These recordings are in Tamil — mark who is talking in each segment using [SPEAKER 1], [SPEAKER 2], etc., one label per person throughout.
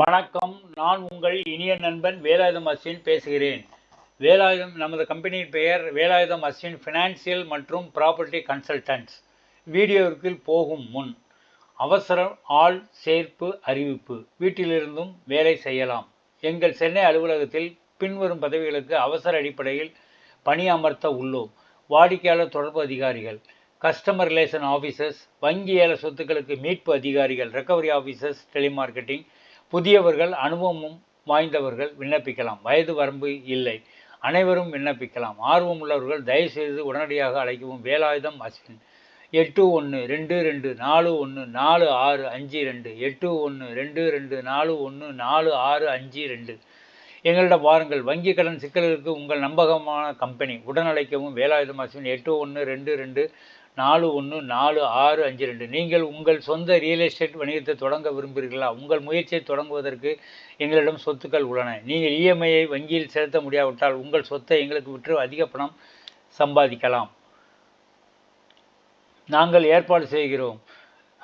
[SPEAKER 1] வணக்கம். நான் உங்கள் இனிய நண்பன் வேலாயுதம் அஸ்வின் பேசுகிறேன். வேலாயுதம் நமது கம்பெனியின் பெயர் வேலாயுதம் அஸ்வின் ஃபினான்சியல் மற்றும் ப்ராப்பர்ட்டி கன்சல்டன்ட்ஸ் வீடியோவிற்கு போகும் முன் அவசர ஆள் சேர்ப்பு அறிவிப்பு. வீட்டிலிருந்தும் வேலை செய்யலாம். எங்கள் சென்னை அலுவலகத்தில் பின்வரும் பதவிகளுக்கு அவசர அடிப்படையில் பணியமர்த்த உள்ளோம். வாடிக்கையாளர் தொடர்பு அதிகாரிகள் கஸ்டமர் ரிலேஷன் ஆஃபீஸர்ஸ் வங்கி ஏல சொத்துக்களுக்கு மீட்பு அதிகாரிகள் ரெக்கவரி ஆஃபீஸர்ஸ் டெலிமார்க்கெட்டிங் புதியவர்கள் அனுபவமும் வாய்ந்தவர்கள் விண்ணப்பிக்கலாம். வயது வரம்பு இல்லை. அனைவரும் விண்ணப்பிக்கலாம். ஆர்வம் உள்ளவர்கள் தயவுசெய்து உடனடியாக அழைக்கவும். வேலாயுதம் அஸ்வின் எட்டு ஒன்று ரெண்டு ரெண்டு நாலு ஒன்று நாலு ஆறு அஞ்சு ரெண்டு. எட்டு ஒன்று ரெண்டு ரெண்டு நாலு ஒன்று நாலு ஆறு அஞ்சு ரெண்டு. எங்களிடம் வாருங்கள். வங்கி கடன் சிக்கல்களுக்கு உங்கள் நம்பகமான கம்பெனி. உடன் அழைக்கவும். வேலாயுதம் அஸ்வின் எட்டு ஒன்று ரெண்டு ரெண்டு நாலு ஒன்று நாலு ஆறு அஞ்சு ரெண்டு. நீங்கள் உங்கள் சொந்த ரியல் எஸ்டேட் வணிகத்தை தொடங்க விரும்புகிறீர்களா? உங்கள் முயற்சியை தொடங்குவதற்கு எங்களிடம் சொத்துக்கள் உள்ளன. நீங்கள் இஎம்ஐயை வங்கியில் செலுத்த முடியாவிட்டால் உங்கள் சொத்தை எங்களுக்கு விற்று அதிக பணம் சம்பாதிக்கலாம். நாங்கள் ஏற்பாடு செய்கிறோம்.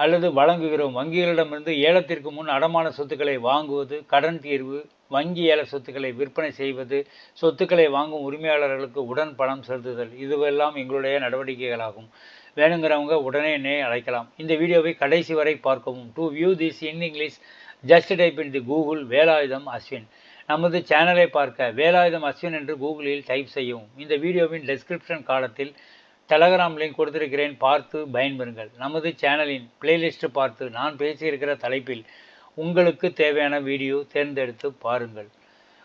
[SPEAKER 1] அல்லது வழங்குகிறோம். வங்கிகளிடமிருந்து ஏலத்திற்கு முன் அடமான சொத்துக்களை வாங்குவது கடன் தீர்வு வங்கி ஏல சொத்துக்களை விற்பனை செய்வது சொத்துக்களை வாங்கும் உரிமையாளர்களுக்கு உடன் பணம் செலுத்துதல். இதுவெல்லாம் எங்களுடைய நடவடிக்கைகளாகும். வேணுங்கிறவங்க உடனே என்னை அழைக்கலாம். இந்த வீடியோவை கடைசி வரை பார்க்கவும். To view this in English just type in the Google Velayudham Ashwin. நமது சேனலை பார்க்க வேலாயுதம் அஸ்வின் என்று கூகுளில் டைப் செய்யவும். இந்த வீடியோவின் டெஸ்கிரிப்ஷன் காலத்தில் டெலகிராம் லிங்க் கொடுத்திருக்கிறேன். பார்த்து பயன்பெறுங்கள். நமது சேனலின் பிளேலிஸ்ட்டு பார்த்து நான் பேசியிருக்கிற தலைப்பில் உங்களுக்கு தேவையான வீடியோ தேர்ந்தெடுத்து பாருங்கள்.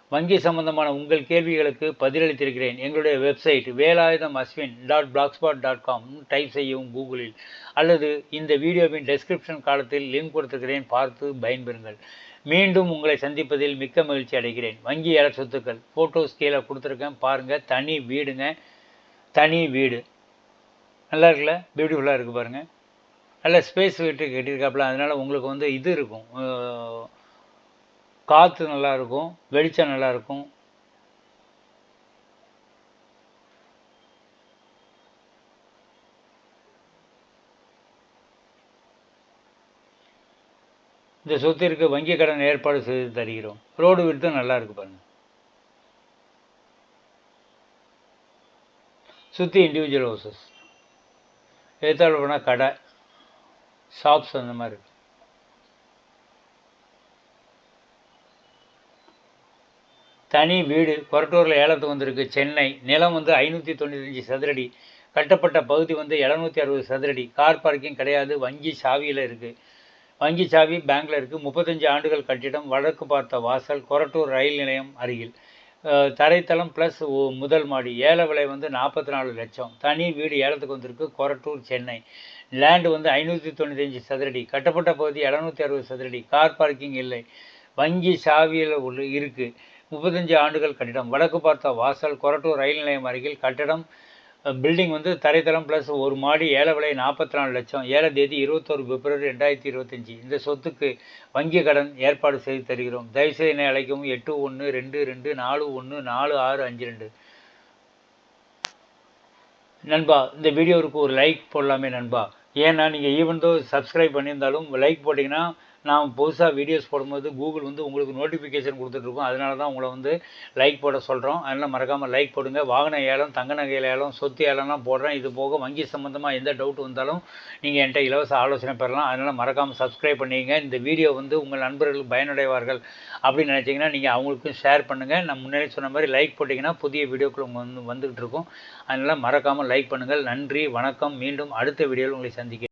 [SPEAKER 1] வங்கி சம்பந்தமான உங்கள் கேள்விகளுக்கு பதிலளித்திருக்கிறேன். எங்களுடைய website Velayudham Ashwin dot blogspot dot com type செய்யவும் கூகுளில். அல்லது இந்த வீடியோவின் டெஸ்கிரிப்ஷன் காலத்தில் லிங்க் கொடுத்திருக்கிறேன். பார்த்து பயன்பெறுங்கள். மீண்டும் உங்களை சந்திப்பதில் மிக்க மகிழ்ச்சி அடைகிறேன். வங்கி ஏல சொத்துக்கள் ஃபோட்டோஸ் கீழே கொடுத்துருக்கேன். பாருங்கள் தனி வீடுங்க தனி வீடு. நல்லா இருக்குல்ல பியூட்டிஃபுல்லாக இருக்குது பாருங்கள் நல்ல ஸ்பேஸ் விட்டு கட்டியிருக்காப்புல. அதனால் உங்களுக்கு வந்து இது இருக்கும். காற்று நல்லாயிருக்கும் வெளிச்சம் நல்லாயிருக்கும் இந்த சொத்திற்கு வங்கி கடன் ஏற்பாடு செய்து தருகிறோம். ரோடு விட்டு நல்லா இருக்கு பாருங்க. சுற்றி இண்டிவிஜுவல் ஹவுசஸ் எதிர்த்தாள் போனால் கடை ஷாப்ஸ் அந்த மாதிரி இருக்கு. தனி வீடு கொரட்டூரில் ஏலத்துக்கு வந்திருக்கு சென்னை. நிலம் வந்து ஐநூற்றி தொண்ணூத்தஞ்சு சதுரடி. கட்டப்பட்ட பகுதி வந்து எழுநூற்றி அறுபது சதுரடி. கார் பார்க்கிங் கிடையாது வங்கி சாவியில் இருக்குது வங்கி சாவி பேங்க்கில் இருக்குது முப்பத்தஞ்சு ஆண்டுகள் கட்டிடம் வடக்கு பார்த்த வாசல் கொரட்டூர் ரயில் நிலையம் அருகில். தரைத்தளம் ப்ளஸ் முதல் மாடி. ஏல விலை வந்து நாற்பத்தி நாலு லட்சம். தனி வீடு ஏலத்துக்கு வந்திருக்கு கொரட்டூர் சென்னை. லேண்டு வந்து ஐநூற்றி தொண்ணூத்தஞ்சு சதுரடி. கட்டப்பட்ட பகுதி எழுநூற்றி அறுபது சதுரடி. கார் பார்க்கிங் இல்லை. வங்கி சாவியில் உள்ள இருக்குது முப்பத்தஞ்சு ஆண்டுகள் கட்டிடம். வடக்கு பார்த்த வாசல். கொரட்டூர் ரயில் நிலையம் அருகில் கட்டடம். பில்டிங் வந்து தரைத்தளம் ப்ளஸ் ஒரு மாடி ஏல விலை நாற்பத்தி நாலு லட்சம். ஏழ தேதி இருபத்தோரு பிப்ரவரி ரெண்டாயிரத்தி இருபத்தஞ்சி. இந்த சொத்துக்கு வங்கி கடன் ஏற்பாடு செய்து தருகிறோம். தயவுசெய்து என்னை அழைக்கவும். எட்டு ஒன்று ரெண்டு ரெண்டு நாலு ஒன்று நாலு ஆறு அஞ்சு ரெண்டு. நண்பா இந்த வீடியோவுக்கு ஒரு லைக் போடலாமே நண்பா. ஏன்னா நீங்கள் ஈவன் தோ சப்ஸ்கிரைப் பண்ணியிருந்தாலும் லைக் போட்டிங்கன்னா நான் புதுசாக வீடியோஸ் போடும்போது கூகுள் வந்து உங்களுக்கு நோட்டிஃபிகேஷன் கொடுத்துட்ருக்கோம். அதனால தான் உங்களை வந்து லைக் போட சொல்கிறோம் அதனால் மறக்காமல் லைக் போடுங்க. வாகன ஏலம் தங்க நகையில் ஏலம் சொத்து ஏலம்லாம் போடுறேன். இது போக வங்கி சம்மந்தமாக எந்த டவுட் வந்தாலும் நீங்கள் என்கிட்ட இலவச ஆலோசனை பெறலாம். அதனால் மறக்காமல் சப்ஸ்கிரைப் பண்ணிங்க இந்த வீடியோ வந்து உங்கள் நண்பர்களுக்கு பயனடைவார்கள் அப்படின்னு நினச்சிங்கன்னா நீங்கள் அவங்களுக்கும் ஷேர் பண்ணுங்கள் நான் முன்னாடி சொன்ன மாதிரி லைக் போட்டிங்கன்னா புதிய வீடியோக்கள் உங்கள் வந்து வந்துக்கிட்டு இருக்கும் அதனால் மறக்காமல் லைக் பண்ணுங்கள். நன்றி வணக்கம். மீண்டும் அடுத்த வீடியோவில் உங்களை சந்திக்கிறேன்.